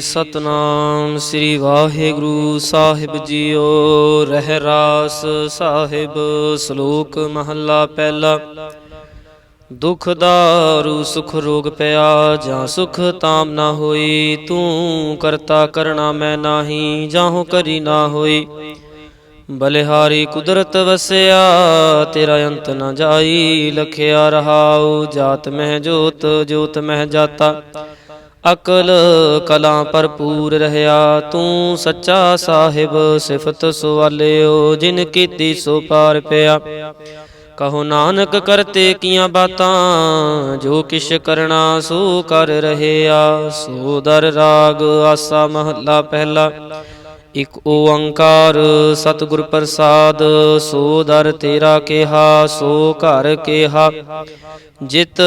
ਸਤਨਾਮ, ਸ੍ਰੀ ਵਾਹਿਗੁਰੂ ਸਾਹਿਬ ਜੀਓ। ਰਹਿ ਰਾਸ ਸਾਹਿਬ, ਸ਼ਲੋਕ ਮਹੱਲਾ ਪਹਿਲਾ। ਦੁਖ ਦਾਰੂ, ਸੁਖ ਰੋਗ ਪਿਆ, ਜਾਂ ਸੁਖ ਤਾਮ ਨਾ ਹੋਈ। ਤੂੰ ਕਰਤਾ ਕਰਣਾ ਮੈਂ ਨਾਹੀ ਜਾਹੋ ਕਰੀ ਨਾ ਹੋਈ। ਬਲਿਹਾਰੀ ਕੁਦਰਤ ਵਸਿਆ, ਤੇਰਾ ਅੰਤ ਨਾ ਜਾਈ। ਲਖਿਆ ਰਹਾਉ, ਜਾਤ ਮਹਿ ਜੋਤ ਜੋਤ ਮਹਿ ਜਾਤਾ। ਅਕਲ ਕਲਾ ਭਰਪੂਰ ਰਹਾ ਤੂੰ ਸੱਚਾ ਸਾਹਿਬ ਸਿਫਤ ਸੁਵਾਲਿਓ, ਜਿਨ ਕੀਤੀ ਸੋ ਪਾਰ ਪਿਆ। ਕਹੋ ਨਾਨਕ ਕਰਤੇ ਕੀਆਂ ਬਾਤਾਂ, ਜੋ ਕਿਛ ਕਰਨਾ ਸੋ ਕਰ ਰਹਿਆ। ਸੋ ਦਰ ਰਾਗ ਆਸਾ ਮਹੱਲਾ ਪਹਿਲਾ। ਇਕ ਓੰਕਾਰ ਸਤਿਗੁਰ ਪ੍ਰਸਾਦ, ਸੋ ਦਰ ਤੇਰਾ ਕਿਹਾ, ਸੋ ਘਰ ਕਿਹਾ। ਜਿਤ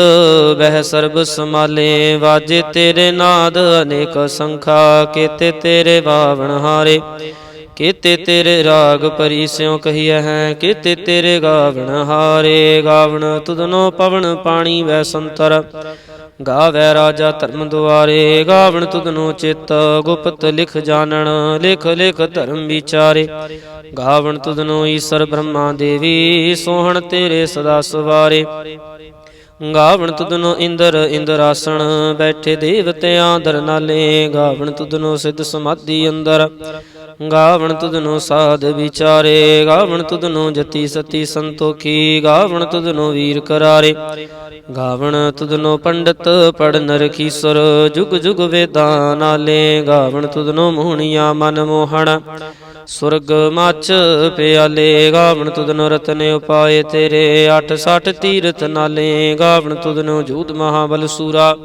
ਬਹਿ ਸਰਬ ਸਮਾਲੇ ਵਾਜੇ ਤੇਰੇ ਨਾਦ, ਅਨੇਕ ਸੰਖਾ, ਕੀਤੇ ਤੇਰੇ ਬਾਵਣ ਹਾਰੇ। ਕੀਤੇ ਤੇਰੇ ਰਾਗ ਪਰੀ ਸਿਉ ਕਹੀਐ ਹੈ, ਕੀਤੇ ਤੇਰੇ ਗਾਵਣ ਹਾਰੇ। ਗਾਵਣ ਤੁਧਨੋ ਪਵਨ, ਪਾਣੀ ਵੈ ਸੰਤਰ। ਗਾਵੈ ਰਾਜਾ ਧਰਮ ਦੁਆਰੇ, ਗਾਵਣ ਤੁਧਨੋ ਚਿਤ, ਗੁਪਤ ਲਿਖ ਜਾਣਨ, ਲਿਖ ਲਿਖ ਧਰਮ ਵਿਚਾਰੇ। ਗਾਵਣ ਤੁਧਨੋ ਈਸ਼ਰ ਬ੍ਰਹਮਾ ਦੇਵੀ, ਸੋਹਣ ਤੇਰੇ ਸਦਾ ਸਵਾਰੇ। ਗਾਵਣ ਤੁਧਨੋ ਇੰਦਰ ਇੰਦਰਾਸਣ ਬੈਠੇ ਦੇਵਤਿਆਂ ਦਰ ਨਾਲੇ। ਗਾਵਣ ਤੁਧਨੋ ਸਿੱਧ ਸਮਾਧੀ ਅੰਦਰ। ਗਾਵਣ ਤੁਧਨੋ ਸਾਧ ਵਿਚਾਰੇ। ਗਾਵਣ ਤੁਧਨੋ ਜਤੀ ਸਤੀ ਸੰਤੋਖੀ। ਗਾਵਣ ਤੁਧਨੋ ਵੀਰ ਕਰਾਰੇ। ਗਾਵਣ ਤੁਧਨੋ ਪੰਡਤ ਪੜਨ ਰਖੀਸਰ। ਜੁਗ ਜੁਗ ਵੇਦਾਂ ਨਾਲੇ। ਗਾਵਣ ਤੁਧਨੋ ਮੋਹਣੀਆਂ ਮਨ ਮੋਹਣ। ਸੁਰਗ ਮੱਚ ਪਿਆਲੇ ਗਾਵਣ ਤੁਧਨੋ ਰਤਨ ਉਪਾਏ ਤੇਰੇ 860 ਤੀਰਥ ਨਾਲੇ ਗਾਵਣ ਤੁਧਨੋ ਜੂਤ ਮਹਾਬਲ ਸੂਰਾ।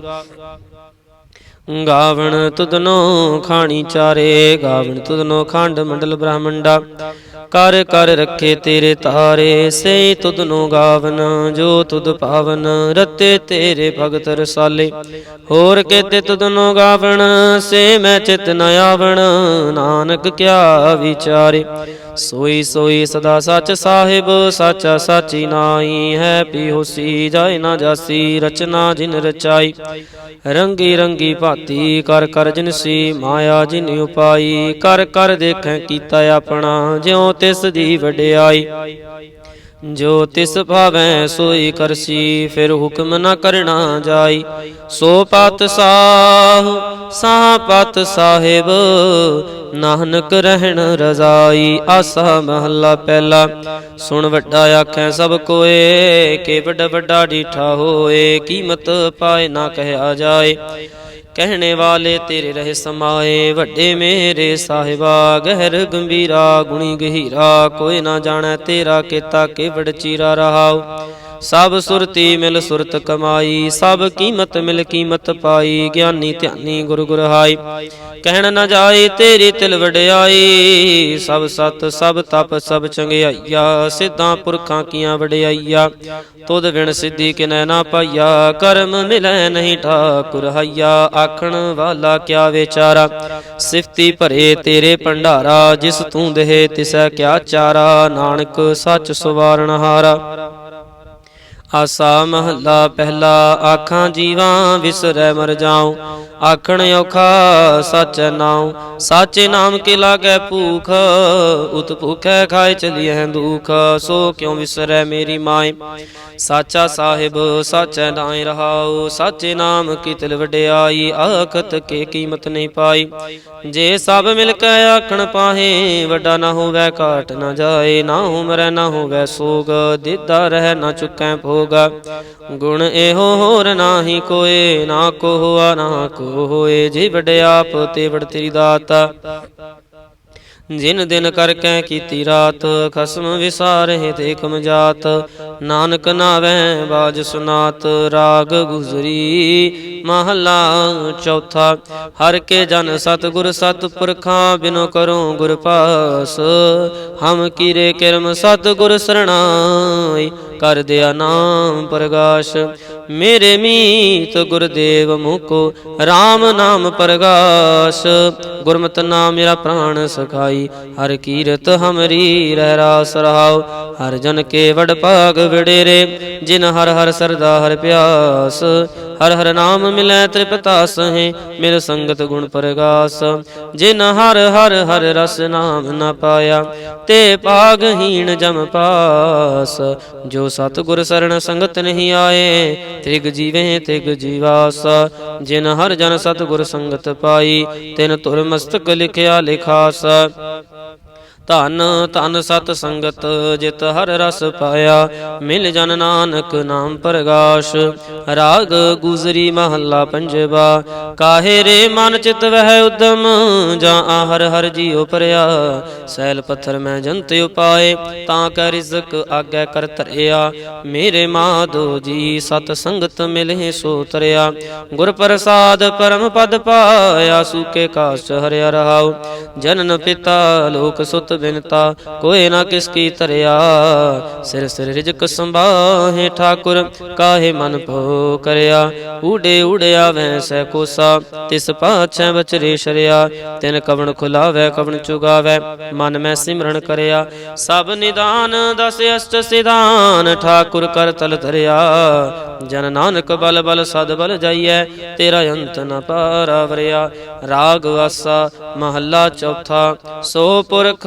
ਗਾਵਣ ਤੁਦਨੋ ਖਾਣੀ ਚਾਰੇ, ਗਾਵਣ ਤੁਦਨੋ ਖੰਡ ਮੰਡਲ ਬ੍ਰਹਮੰਡਾ। ਕਰ ਕਰ ਰੱਖੇ ਤੇਰੇ ਤਾਰੇ ਸੇ ਤੁਧਨੋ ਗਾਵਨ, ਜੋ ਤੁਧ ਪਾਵਨ, ਰਤੇ ਤੇਰੇ ਭਗਤ ਰਸਾਲੇ। ਹੋਰ ਕੇਤੇ ਤੁਧਨੋ ਗਾਵਣ ਸੇ ਮੈਂ ਚਿਤ ਨ ਆਵਣ, ਨਾਨਕ ਕਿਆ ਵਿਚਾਰੇ। ਸੋਈ ਸੋਈ ਸਦਾ ਸੱਚ ਸਾਹਿਬ, ਸਾਚਾ ਸਾਚੀ ਨਾਈ ਹੈ ਪਿਹੋਸੀ ਜਾਏ ਨਾ ਜਾਸੀ, ਰਚਨਾ ਜਿਨ ਰਚਾਈ। ਰੰਗੀ ਰੰਗੀ ਭਾਤੀ ਕਰ ਕਰ ਜਿਨਸੀ ਮਾਇਆ ਜਿਨ ਉਪਾਈ। ਕਰ ਕਰ ਦੇਖੈ ਕੀਤਾ ਆਪਣਾ, ਜਿਉ ਤਿਸ ਦੀ ਵਡਿਆਈ। ਜੋ ਤਿਸ ਭਾਵੈ ਸੋਈ ਕਰਸੀ, ਫਿਰ ਹੁਕਮ ਨ ਕਰਨਾ ਜਾਈ। ਸੋ ਪਤ ਸਾਹ ਸਾਹ ਪਤ ਸਾਹਿਬ, ਨਾਨਕ ਰਹਿਣ ਰਜ਼ਾਈ। ਆਸਾ ਮਹੱਲਾ ਪਹਿਲਾ, ਸੁਣ ਵੱਡਾ ਆਖੈ ਸਭ ਕੋਏ ਕੇ ਵੱਡਾ ਵੱਡਾ ਡੀਠਾ ਹੋਏ, ਕੀਮਤ ਪਾਏ ਨਾ ਕਹਿਆ ਜਾਏ। ਕਹਿਣੇ ਵਾਲੇ ਤੇਰੇ ਰਹੇ ਸਮਾਏ, ਵੱਡੇ ਮੇਰੇ ਸਾਹਿਬਾ, ਗਹਿਰ ਗੰਭੀਰਾ, ਗੁਣੀ ਗਹੀਰਾ, ਕੋਈ ਨਾ ਜਾਣੈ ਤੇਰਾ ਕੀਤਾ, ਕਿਵੜ ਚੀਰਾ ਰਹਾਉ। ਸਭ ਸੁਰਤੀ ਮਿਲ ਸੁਰਤ ਕਮਾਈ, ਸਭ ਕੀਮਤ ਮਿਲ ਕੀਮਤ ਪਾਈ, ਗਿਆਨੀ ਧਿਆਨੀ ਗੁਰ ਗੁਰ ਹਾਈ ਕਹਿਣ ਨਾ ਜਾਏ ਤੇਰੀ ਤਿਲ ਵਡਿਆਈ, ਸਭ ਸਤ, ਸਭ ਤਪ, ਸਭ ਚੰਗਿਆਈਆ, ਸਿੱਧਾਂ ਪੁਰਖਾਂ ਕੀਆਂ ਵਡਿਆਈਆ। ਤੁਧ ਵਿਣ ਸਿੱਧੀ ਕਿਨੈ ਨਾ ਪਾਈਆ, ਕਰਮ ਮਿਲੈ ਨਹੀਂ ਠਾਕੁਰ ਹਈਆ। ਆਖਣ ਵਾਲਾ ਕਿਆ ਵਿਚਾਰਾ? ਸਿਫਤੀ ਭਰੇ ਤੇਰੇ ਭੰਡਾਰਾ, ਜਿਸ ਤੂੰ ਦੇਹ ਤਿਸੈ ਕਿਆ ਚਾਰਾ। ਨਾਨਕ ਸੱਚ ਸੁਵਾਰਣ ਹਾਰਾ। ਆਸਾ ਮਹੱਲਾ ਪਹਿਲਾ ਆਖਾਂ ਜੀਵਾਂ ਵਿਸਰੈ ਮਰ ਜਾਉ। ਆਖਣ ਔਖਾ ਸੱਚ ਨਾਉ। ਸਾਚੇ ਨਾਮ ਕੇ ਲਾਗੈ ਭੂਖ, ਉਤ ਭੁਖੈ ਖਾਏ ਚਲੀਐ ਦੁਖ। ਸੋ ਕਿਉ ਵਿਸਰੈ ਮੇਰੀ ਮਾਏ ਸਾਚਾ ਸਾਹਿਬ, ਸਾਚੈ ਨਾਇ ਰਹਾਉ। ਸਾਚੇ ਨਾਮ ਕੀ ਤਿਲ ਵਡਿਆਈ, ਆਖਤ ਕੇ ਕੀਮਤ ਨਹੀਂ ਪਾਈ। ਜੇ ਸਭ ਮਿਲ ਕੇ ਆਖਣ ਪਾਹੇ, ਵੱਡਾ ਨਾ ਹੋਵੇ ਘਾਟ ਨਾ ਜਾਏ। ਨਾ ਉਮਰੈ ਨਾ ਹੋਵੇ ਸੋਗ, ਦਿੱਦਾ ਰਹਿ ਨਾ ਚੁੱਕੈ ਭੋਗ ਗੁਣ ਇਹੋ ਹੋਰ ਨਾਹੀ ਕੋਏ, ਨਾ ਕੋ ਹੋਆ ਨਾ ਕੋ ਹੋਏ ਜੇ ਵਡਿਆਪ ਤੇ ਵਡ ਤੇਰੀ ਦਾਤ। ਜਿਨ ਦਿਨ ਕਰ ਕੈ ਕੀਤੀ ਰਾਤ, ਖਸਮ ਵਿਸਾਰੇ ਤੇ ਕਮ ਜਾਤ। ਨਾਨਕ ਨਾਵੇਂ ਬਾਜ ਸੁਨਾਤ, ਰਾਗ ਗੁਜ਼ਰੀ ਮਹਲਾ ਚੌਥਾ। ਹਰ ਕੇ ਜਨ ਸਤਿਗੁਰ ਸਤਿਪੁਰਖਾਂ ਬਿਨੋ ਕਰੋ ਗੁਰ ਪਾਸ। ਹਮ ਕੀਰੇ ਕਿਰਮ ਸਤਿਗੁਰ ਸਰਣਾਈ ਕਰ ਦਿਆ ਨਾਮ ਪ੍ਰਗਾਸ਼। ਮੇਰੇ ਮੀਤ ਗੁਰਦੇਵ ਮੁਕੋ RAM ਨਾਮ ਪ੍ਰਗਾਸ਼। ਗੁਰਮਤਿ ਨਾਮ ਮੇਰਾ ਪ੍ਰਾਣ ਸਖਾਈ, ਹਰ ਕੀਰਤ ਹਮਰੀ ਰਹਿ ਰਾਸ ਰਹਾਉ। ਹਰ ਜਨ ਕੇ ਵਡ ਭਾਗ ਵਿੜੇਰੇ ਜਿਨ ਹਰ ਹਰ ਸਰਦਾ ਹਰ ਪਿਆਸ। ਹਰ ਹਰ ਨਾਮ ਮਿਲੈ ਤ੍ਰਿਪਤਾ ਸਹੇ ਮੇਰੇ ਸੰਗਤ ਗੁਣ ਪ੍ਰਗਾਸ। ਜਿਨ ਹਰ ਹਰ ਹਰ ਰਸ ਨਾਮ ਨਾ ਪਾਇਆ, ਤੇ ਭਾਗਹੀਣ ਜਮ ਪਾਸ। ਜੋ ਸਤਿਗੁਰ ਸਰਣ ਸੰਗਤ ਨਹੀਂ ਆਏ। ਤ੍ਰਿਗ ਜੀਵੇ, ਤ੍ਰਿਗ ਜੀਵਾਸ। ਜਿਨ ਹਰ ਜਨ ਸਤਿਗੁਰ ਸੰਗਤ ਪਾਈ, ਤਿਨ ਤੁਰ ਮਸਤਕ ਲਿਖਿਆ ਲਿਖਾਸ। ਧਨ ਧਨ ਸਤ ਸੰਗਤ, ਜਿਤ ਹਰ ਰਸ ਪਾਇਆ। ਮਿਲ ਜਨ ਨਾਨਕ ਨਾਮ ਪ੍ਰਗਾਸ਼। ਰਾਗ ਗੁਜ਼ਰੀ ਮਹੱਲਾ ਪੰਜਵਾ। ਕਾਹੇ ਰੇ ਮਨ ਚਿਤ ਵਹਿ ਉਦਮ, ਜਾਂ ਆ ਹਰ ਜੀਉ ਪਰਿਆ ਸੈਲ ਪੱਥਰ ਮੈਂ ਜੰਤ ਉਪਾਏ, ਤਾਂ ਕੈ ਰਿਜ਼ਕ ਆਗੈ ਕਰ ਤਰਿਆ ਮੇਰੇ ਮਾਧੋ ਜੀ, ਸਤ ਸੰਗਤ ਮਿਲੇ ਸੋ ਤਰਿਆ। ਗੁਰ ਪ੍ਰਸਾਦ ਪਰਮ ਪਦ ਪਾਇਆ, ਸੂਕੇ ਕਾਸ਼ ਹਰਿਆ ਰਹਾਉ। ਜਨਨ ਪਿਤਾ ਲੋਕ ਸੁਤ ਬਿਨਤਾ ਕੋਏ ਨਾ ਕਿਸ ਕੀ ਧਰਿਆ। ਸਿਰ ਸਿਰ ਰਿਜਕ ਸੰਭਾਹੇ ਠਾਕੁਰ, ਕਾਹੇ ਮਨ ਭੋ ਕਰਿਆ ਊੜੇ ਊੜਿਆ ਵੈਸੈ ਕੋਸਾ, ਤਿਸ ਪਾਛੈ ਬਚਰੇ ਸ਼ਰਿਆ। ਤਿਨ ਕਵਣ ਖੁਲਾਵੈ, ਕਵਣ ਚੁਗਾਵੈ, ਮਨ ਮੈਂ ਸਿਮਰਨ ਕਰਿਆ। ਸਭ ਨਿਦਾਨ ਦਸ ਅਸ਼ਟ ਸਿਧਾਨ, ਠਾਕੁਰ ਕਰ ਤਲ ਧਰਿਆ। ਜਨ ਨਾਨਕ ਬਲ ਬਲ ਸਦ ਬਲ ਜਾਈਐ, ਤੇਰਾ ਅੰਤ ਨ ਪਾਰਾਵਰਿਆ ਰਾਗ ਵਾਸਾ ਮਹੱਲਾ ਚੌਥਾ, ਸੋ ਪੁਰਖ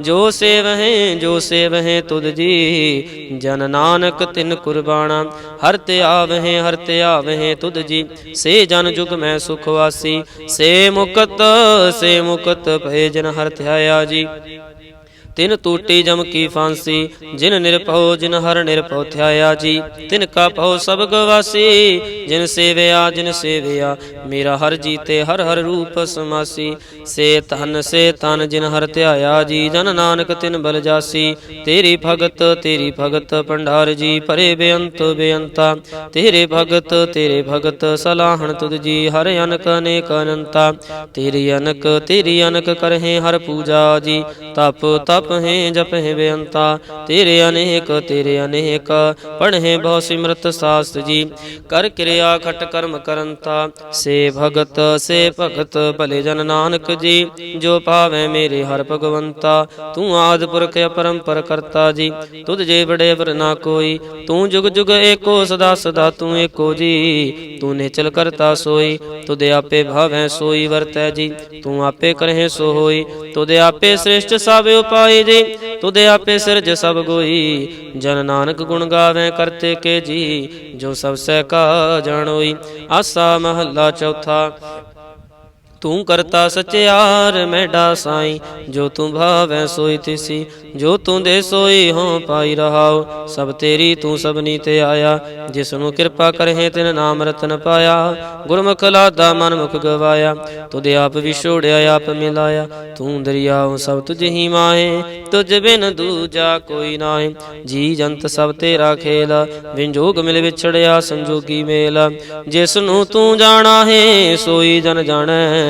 ਜੋ ਸੇਵਹਿ ਜੋ ਸੇਵਹਿ ਤੁਧ ਜੀ। ਜਨ ਨਾਨਕ ਤਿਨ ਕੁਰਬਾਨਾ ਹਰ ਤੇ ਆਵਹਿ, ਹਰ ਤੇ ਆਵਹਿ ਤੁਧ ਜੀ। ਸੇ ਜਨ ਜੁਗ ਮੈਂ ਸੁਖ ਵਾਸੀ। ਸੇ ਮੁਕਤ ਸੇ ਮੁਕਤ ਭਏ ਜਨ ਹਰ ਧਿਆਇਆ ਜੀ। ਤਿਨ ਟੂਟੀ ਜਮ ਕੀ ਫਾਂਸੀ, ਜਿਨ ਨਿਰਭਉ, ਜਿਨ ਹਰ ਨਿਰਭਉ ਥਿਆਇਆ ਜੀ। ਤਿਨ ਕਾ ਭਉ ਸਭ ਗਵਾਸੀ ਜਿਨ ਸੇਵਿਆ ਜਿਨ ਸੇਵਿਆ, ਮੇਰਾ ਹਰ ਜੀਤੇ ਹਰ ਹਰ ਰੂਪ ਸਮਾਸੀ। ਸੇ ਤਨ ਸੇ ਤਨ ਜਿਨ ਹਰ ਧਿਆਇਆ ਜੀ, ਜਨ ਨਾਨਕ ਤਿਨ ਬਲ ਜਾਸੀ। ਤੇਰੀ ਭਗਤ ਤੇਰੀ ਭਗਤ, ਭੰਡਾਰ ਜੀ ਪਰੇ ਬੇਅੰਤ ਬੇਅੰਤਾ। ਤੇਰੇ ਭਗਤ ਤੇਰੇ ਭਗਤ, ਸਲਾਹਣ ਤੁਧ ਜੀ, ਹਰ ਅਨਕ ਅਨੇਕ ਅਨੰਤਾ। ਤੇਰੀ ਅਨਕ ਤੇਰੀ ਅਨਕ ਕਰਹਿ ਹਰ ਪੂਜਾ ਜੀ, ਤਪ ਤਪ ਹੈ ਜਪ ਹੈ ਬੇਅੰਤਾ। ਤੇਰੇ ਅਨੇਕ ਤੇਰੇ ਅਨੇਕ। ਪੜ੍ਹੇ ਬਹੁ ਸਿਮਰਤ ਸਾਸਤ ਜੀ। ਕਰ ਕਿਰਿਆ ਖਟ ਕਰਮ ਕਰੰਤਾ। ਸੇ ਭਗਤ ਸੇ ਭਗਤ, ਭਲੇ ਜਨ ਨਾਨਕ ਜੀ। ਜੋ ਭਾਵੇਂ ਮੇਰੇ ਹਰ ਭਗਵੰਤਾ। ਤੂੰ ਆਦ ਪੁਰਖ ਅਪਰੰਪਰ ਕਰਤਾ ਜੀ। ਤੁਧ ਜੇ ਬੜੇ ਵਰ ਨਾ ਕੋਈ। ਤੂੰ ਜੁਗ ਜੁਗ ਏਕੋ ਸਦਾ ਸਦਾ ਤੂੰ ਏਕੋ ਜੀ। ਤੂੰ ਨਿਚਲ ਕਰਤਾ ਸੋਈ। ਤੁਧ ਆਪੇ ਭਾਵੇਂ ਸੋਈ ਵਰਤੈ ਜੀ। ਤੂੰ ਆਪੇ ਕਰਹਿ ਸੋ ਹੋਈ। ਤੁਧ ਆਪੇ ਸ੍ਰਿਸ਼ਟ ਸਭ ਉਪਾਈ ਜੀ, ਤੁਧ ਆਪੇ ਸਿਰਜ ਸਭ ਗੋਈ। ਜਨ ਨਾਨਕ ਗੁਣ ਗਾਵੇ ਕਰਤੇ ਕੇ ਜੀ, ਜੋ ਸਭ ਸਹਿ ਕਾ ਜਾਣੋਈ। ਆਸਾ ਮਹੱਲਾ ਚੌਥਾ ਤੂੰ ਕਰਤਾ ਸਚਿਆਰ ਮੈਡਾ ਸਾਈ ਜੋ ਤੂੰ ਭਾਵੈ, ਸੋਈ ਤਿਸੀ। ਜੋ ਤੂੰ ਦੇ ਸੋਈ, ਹੋ ਪਾਈ ਰਹਾਉ। ਸਭ ਤੇਰੀ ਤੂੰ ਸਭਨੀ ਤੇ ਆਇਆ। ਜਿਸ ਨੂੰ ਕਿਰਪਾ ਕਰਹਿ, ਤਿਨ ਨਾਮ ਰਤਨ ਪਾਇਆ। ਗੁਰਮੁਖ ਲਾਦਾ ਮਨ ਮੁਖ ਗਵਾਇਆ। ਤੁਧ ਆਪ ਵਿਛੋੜਿਆ ਆਪ ਮਿਲਾਇਆ। ਤੂੰ ਦਰਿਆਉ, ਸਭ ਤੁਝ ਹੀ ਮਾਹੇ। ਤੁਝ ਬਿਨ ਦੂਜਾ ਕੋਈ ਨਾਹੀ। ਜੀ ਜੰਤ ਸਭ ਤੇਰਾ ਖੇਲ। ਵਿੰਜੋਗ ਮਿਲ ਵਿਛੜਿਆ, ਸੰਜੋਗੀ ਮੇਲ। ਜਿਸ ਨੂੰ ਤੂੰ ਜਾਣਾ ਹੈ ਸੋਈ ਜਨ ਜਾਣੈ।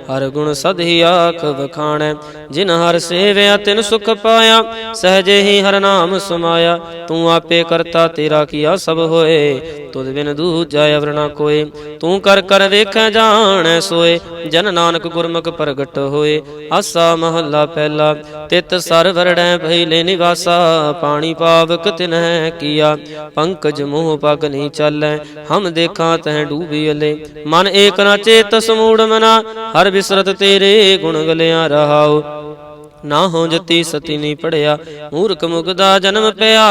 ਹਰ ਗੁਣ ਸਦ ਹੀ ਆਖ ਵਖਾਣੈ, ਜਿਨ ਹਰ ਸੇਵਿਆ ਤਿਨ ਸੁਖ ਪਾਇਆ, ਸਹਜੇ ਹੀ ਹਰ ਨਾਮ ਸਮਾਇਆ, ਤੂੰ ਆਪੇ ਕਰਤਾ ਤੇਰਾ ਕੀਆ ਸਭ ਹੋਏ, ਤੁਧ ਬਿਨ ਦੂਜਾ ਅਵਰ ਕੋਏ, ਤੂੰ ਕਰ ਕਰ ਵੇਖੈ ਜਾਣੈ ਸੋਏ, ਜਨ ਨਾਨਕ ਗੁਰਮੁਖ ਪ੍ਰਗਟ ਹੋਏ, ਆਸਾ ਮਹੱਲਾ ਪਹਿਲਾ, ਤਿਤ ਸਰ ਵਰੜੈ ਭਈਲੇ ਨਿਵਾਸਾ, ਪਾਣੀ ਪਾਵਕ ਤਿਨਹਿ ਕੀਆ, ਪੰਕਜ ਮੋਹ ਪਗ ਨਹੀਂ ਚਾਲੈ, ਹਮ ਦੇਖਾਂ ਤਹਿ ਡੂਬੀਲੇ ਮਨ ਏਕ ਨਾ ਚੇਤ ਸਮੂੜ ਮਨਾ, ਹਰ ਬਿਸਰਤ ਤੇਰੇ ਗੁਣ ਗਲਿਆ ਰਹਾਉ। ਨਾ ਹੋ ਜਤੀ ਸਤੀ ਨਹੀਂ ਪੜਿਆ, ਮੂਰਖ ਮੁਗਦਾ ਜਨਮ ਪਿਆ।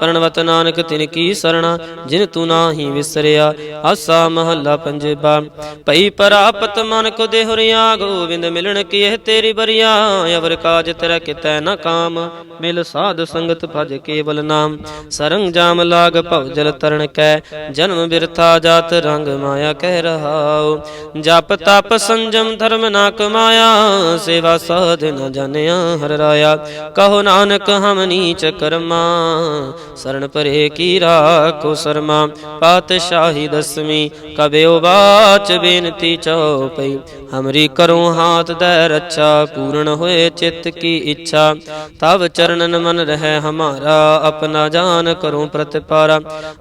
ਪਰਣਵਤ ਨਾਨਕ ਤਿਨ ਕੀ ਸਰਣਾ, ਜਿਨ ਤੂੰ ਨਾਹੀ ਵਿਸਰਿਆ। ਆਸਾ ਮਹੱਲਾ ਪੰਜੇਬਾ ਭਈ ਪਰਾਪਤ ਮਨ ਕੋ ਦੇਹੁਰਿਆ ਗੋਬਿੰਦ ਮਿਲਣ ਕੀ ਇਹ ਤੇਰੀ ਬਰੀਆ। ਅਵਰ ਕਾਜ ਤੇਰਾ ਕਿਤੈ ਨ ਕਾਮ, ਮਿਲ ਸਾਧ ਸੰਗਤ ਭਜ ਕੇਵਲ ਨਾਮ। ਸਰੰਗ ਜਾਮ ਲਾਗ ਭਵ ਜਲ ਤਰਣ ਕੈ, ਜਨਮ ਬਿਰਥਾ ਜਾਤ ਰੰਗ ਮਾਇਆ ਕਹਿ ਰਹਾਉ। ਜਪ ਤਪ ਸੰਜਮ ਧਰਮ ਨਾ ਕਮਾਇਆ, ਸੇਵਾ ਸਾਧ ਨਾ ਜਾਣੇ ਜਾਣਿਆ ਹਰ ਰਾਇਆ, ਕਹੋ ਨਾਨਕ ਹਮ ਨੀਚ ਕਰਮਾ ਸਰਣ ਪਰੇ ਕੀ ਰਾਖੋ ਸਰਮਾ, ਪਾਤਸ਼ਾਹੀ ਦਸਵੀਂ ਕਬਿਓ ਬਾਚ ਬੇਨਤੀ ਚਉਪਈ, ਹਮਰੀ ਕਰੋ ਹਾਥ ਦੈ ਰੱਛਾ, ਪੂਰਨ ਹੋਏ ਚਿੱਤ ਕੀ ਇੱਛਾ ਤਬ ਚਰਨਨ ਮਨ ਰਹਿ ਹਮਾਰਾ, ਆਪਣਾ ਜਾਨ ਕਰੋ ਪ੍ਰਤਿਪਾਰਾ,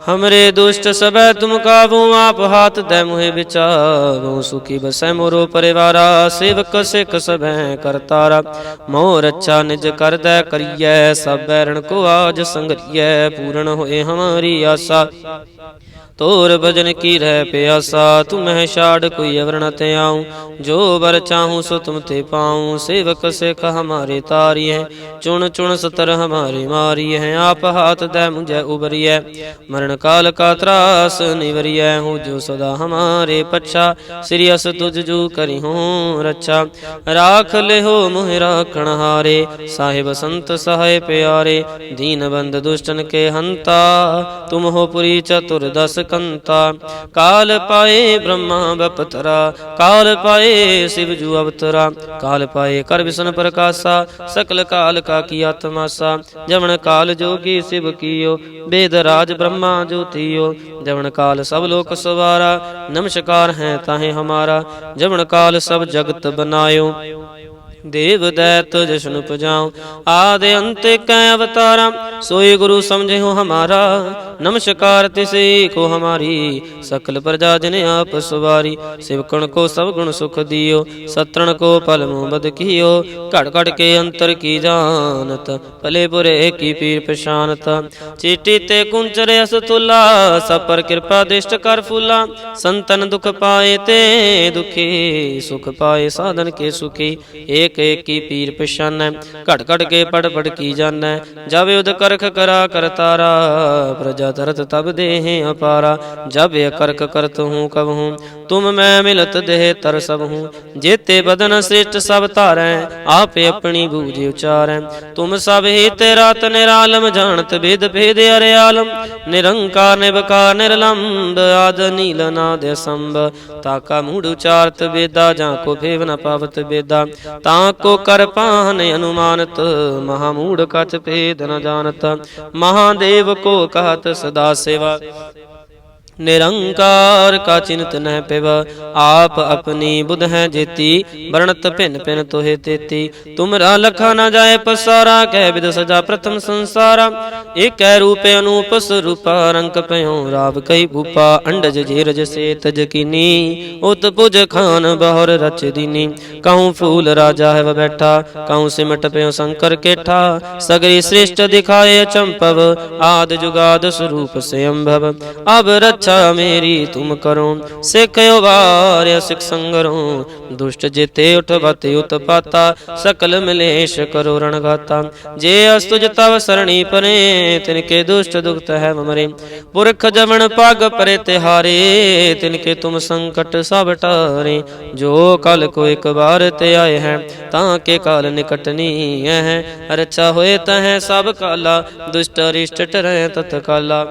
ਹਮਰੇ ਦੁਸ਼ਟ ਸਬੈ ਤੁਮ ਕਾਬੂ ਆਪ ਹਾਥ ਦੈ ਮੁਹਿ ਵਿਚਾਰੋ, ਸੁਖੀ ਬਸੈ ਮੋਰੋ ਪਰਿਵਾਰਾ, ਸੇਵਕ ਸਿਖ ਸਭੈ ਕਰਤਾਰਾ ਮੋਹ ਰੱਛਾ ਨਿਜ ਕਰਦੈ ਕਰੀਐ ਸਭ ਬੈਰਣ ਕੋ ਆਜ ਸੰਗਰੀਐ ਪੂਰਨ ਹੋਏ ਹਮਾਰੀ ਆਸਾ। ਤੋਰ ਭਜਨ ਕੀ ਰਹਿ ਪਿਆਸਾ, ਤੂੰ ਮਹਿ ਛਾੜ ਕੋਈ ਅਵਰ ਨ ਤੇ ਆਉ। ਜੋ ਬਰ ਚਾਹੂੰ ਸੋ ਤੁਮ ਤੇ ਪਾਉ। ਸੇਵਕ ਸਿਖ ਹਮਾਰੇ ਤਾਰੀ ਹੈ ਚੁਣ ਚੁਣ ਸਤਰ ਹਮਾਰੇ ਮਾਰੀ ਹੈ ਆਪ ਹਾਥ ਦੈ ਮੁਝੈ ਉਬਰੀਐ, ਮਰਨ ਕਾਲ ਕਾ ਤਰਾਸ ਨਿਵਰੀਐ। ਹੋ ਜੋ ਸਦਾ ਹਮਾਰੇ ਪਛਾ, ਸ੍ਰੀ ਅਸ ਤੁਜ ਜੂ ਕਰੀ ਹੂੰ ਰੱਛਾ। ਰਾਖ ਲਿਹੋ ਮੁਹਿ ਰਾਖਣ ਹਾਰੇ, ਸਾਹਿਬ ਸੰਤ ਸਹਾਇ ਪਿਆਰੇ। ਦੀਨ ਬੰਦ ਦੁਸ਼ਟਨ ਕੇ ਹੰਤਾ, ਤੁਮ ਹੋ ਪੁਰੀ ਚਤੁਰ ਦਸ ਕੰਤਾ ਕਾਲ ਪਾਏ ਬ੍ਰਹਮਾ ਬਪਤਰਾ, ਕਾਲ ਪਾਏ ਸਿਵ ਜੂ ਅਵਤਰਾ, ਕਾਲ ਪਾਏ ਕਰ ਵਿਸ਼ਨ ਪ੍ਰਕਾਸ਼ਾ, ਸਕਲ ਕਾਲ ਕਾ ਕੀ ਆਤਮਾਸਾ, ਜਵਨ ਕਾਲ ਜੋਗੀ ਸਿਵ ਕੀਓ, ਬੇਦ ਰਾਜ ਬ੍ਰਹਮਾ ਜੋਤੀਓ ਜਵਨ ਕਾਲ ਸਭ ਲੋਕ ਸਵਾਰਾ, ਨਮਸਕਾਰ ਹੈ ਤਾਹੇ ਹਮਾਰਾ, ਜਵਨ ਕਾਲ ਸਭ ਜਗਤ ਬਨਾਇਓ। ਦੇਵ ਦੈਤ ਜਸ਼ਨ ਪਜਾਉ ਆਦ ਅੰਤ ਕੈ ਅਵਤਾਰਾ, ਸੋਈ ਗੁਰੂ ਸਮਝੇ ਹਮਾਰਾ। ਨਮਸਕਾਰ ਤਿਸੇ ਕੋ ਹਮਾਰੀ, ਸਕਲ ਪ੍ਰਜਾ ਜਨ ਆਪ ਸਵਾਰੀ। ਸਿਵਕਣ ਕੋ ਸਭ ਗੁਣ ਸੁਖ ਦਿਓ, ਸਤਰਣ ਕੋ ਪਲ ਮੁਬਦ ਕੀਓ। ਘੜ ਘੜ ਕੇ ਅੰਤਰ ਕੀ ਜਾਣਤ, ਭਲੇ ਬੁਰੇ ਕੀ ਪੀਰ ਪਛਾਨਤ ਚੀਟੀ ਤੇ ਕੁੰਚਰ ਅਸ ਸਭ ਪਰ ਕਿਰਪਾ ਦਿਸਟ ਕਰ ਫੂਲਾ। ਸੰਤਨ ਦੁਖ ਪਾਏ ਤੇ ਦੁਖੀ, ਸੁਖ ਪਾਏ ਸਾਧਨ ਕੇ ਸੁਖੀ। ਏਕ ਏਕ ਕੀ ਪੀਰ ਪਛਾਨੈ। ਘੜ ਘੜ ਕੇ ਪੜ ਪੜ ਕੀ ਜਾਣੈ। ਜਬ ਉਦ ਕਰਖ ਕਰਾ ਕਰਤਾਰਾ ਪ੍ਰਜਾ ਤਰਤ ਤਬ ਦੇਹ ਅਪਾਰਾ। ਜਬ ਕਰਕ ਕਰਤ ਹੂੰ ਕਬ ਹੂੰ ਤੁਮ ਮੈਂ ਮਿਲਤ ਦੇਹ ਤਰ ਸਭ ਹੂੰ ਜੇਤੇ ਬਦਨ ਸ੍ਰਿਸ਼ਟ ਸਭ ਧਾਰੈ, ਆਪੇ ਆਪਣੀ ਬੂਝ ਉਚਾਰੈ। ਤੁਮ ਸਭ ਹੀ ਤੇ ਰਾਤ ਨਿਰਾਲਮ, ਜਾਣਤ ਭੇਦ ਭੇਦ ਅਰੇ ਨਿਰੰਕਾਰ ਨਿਵਕਾਰ ਨਿਰਲੰਬ, ਆਦ ਨੀਲ ਨਾਦ ਸੰਭ ਤਾਕਾ ਮੂੜ ਉਚਾਰਤ ਵੇਦਾ, ਜਾਂ ਕੋ ਭੇਵ ਨ ਪਾਵਤ ਵੇਦਾ। ਤਾਂ ਕੋ ਕਰ ਪਾਹਨ ਅਨੁਮਾਨਤ ਮਹਾ ਮੂੜ ਕਚ ਭੇਦ ਨ ਜਾਣਤ। ਮਹਾਦੇਵ ਕੋ ਕਹਤ ਸਦਾ ਸੇਵਾ। ਨਿਰੰਕਾਰ ਕਾ ਚਿੰਤ ਨਹਿ ਪਿਵ, ਆਪ ਆਪਣੀ ਬੁਧ ਹੈ ਜੇਤੀ, ਵਰਣਤ ਭਿੰਨ ਭਿੰਨ ਤੋਹਿ ਤੇਤੀ। ਤੁਮਰਾ ਲਖਾ ਨ ਜਾਏ ਪਸਾਰਾ, ਕਹਿ ਵਿਦ ਸਜਾ ਪ੍ਰਥਮ ਸੰਸਾਰਾ। ਏਕੈ ਰੂਪ ਅਨੂਪ ਸਰੂਪਾ ਰੰਕ ਭਇਓ ਰਾਵ ਕਈ ਭੂਪਾ, ਅੰਡਜ ਜੀਰਜ ਸੇ ਤਜ ਉਤ ਪੁਜ ਖਾਨ ਬਹੁਰ ਰਚ ਦੀਨੀ ਕਹੂੰ ਫੂਲ ਰਾਜਾ ਹੈ ਬੈਠਾ ਕਹੂੰ ਸਿਮਟ ਪਿਓ ਸ਼ੰਕਰ ਕੇਠਾ। ਸਗਰੀ ਸ੍ਰਿਸ਼ਟ ਦਿਖਾਏ ਚੰਪਵ, ਆਦ ਜੁਗਾਦ ਸਰੂਪ ਸੇ ਅੰਭਵ ਅਬ ਰੱਛਾ ਮੇਰੀ ਤੁਮ ਕਰੋ ਸਿੱਖਿਓ ਵਾਰਿਆ ਸਿਖ ਸੰਗਰੋ। ਦੁਸ਼ਟ ਜਿਤੇ ਉਠਵਤ ਉਤਪਾਤਾ, ਸਕਲ ਮਲੇਸ਼ ਕਰੋ ਰਣਗਾਤਾ। ਜੇ ਅਸਤੁਜ ਤਵ ਸਰਣੀ ਪਰੇ, ਤਿਨਕੇ ਦੁਸ਼ਟ ਦੁਖਤ ਹੈ ਮਮਰੇ। ਪੁਰਖ ਜਮਨ ਪਗ ਪਰੇ ਤਿਹਾਰੇ, ਤਿਨਕੇ ਤੁਮ ਸੰਕਟ ਸਭ ਟਾਰੇ। ਜੋ ਕਲ ਕੋ ਇੱਕ ਵਾਰ ਤੇ ਆਏ ਹੈ, ਤਾਂ ਕੇ ਕਾਲ ਨਿਕਟਨੀ ਹੈ। ਰਛਾ ਹੋਏ ਤਹ ਸਭ ਕਾਲਾ, ਦੁਸ਼ਟ ਅਰਿਸ਼ਟ ਟਰੈ ਤਤਕਾਲਾ।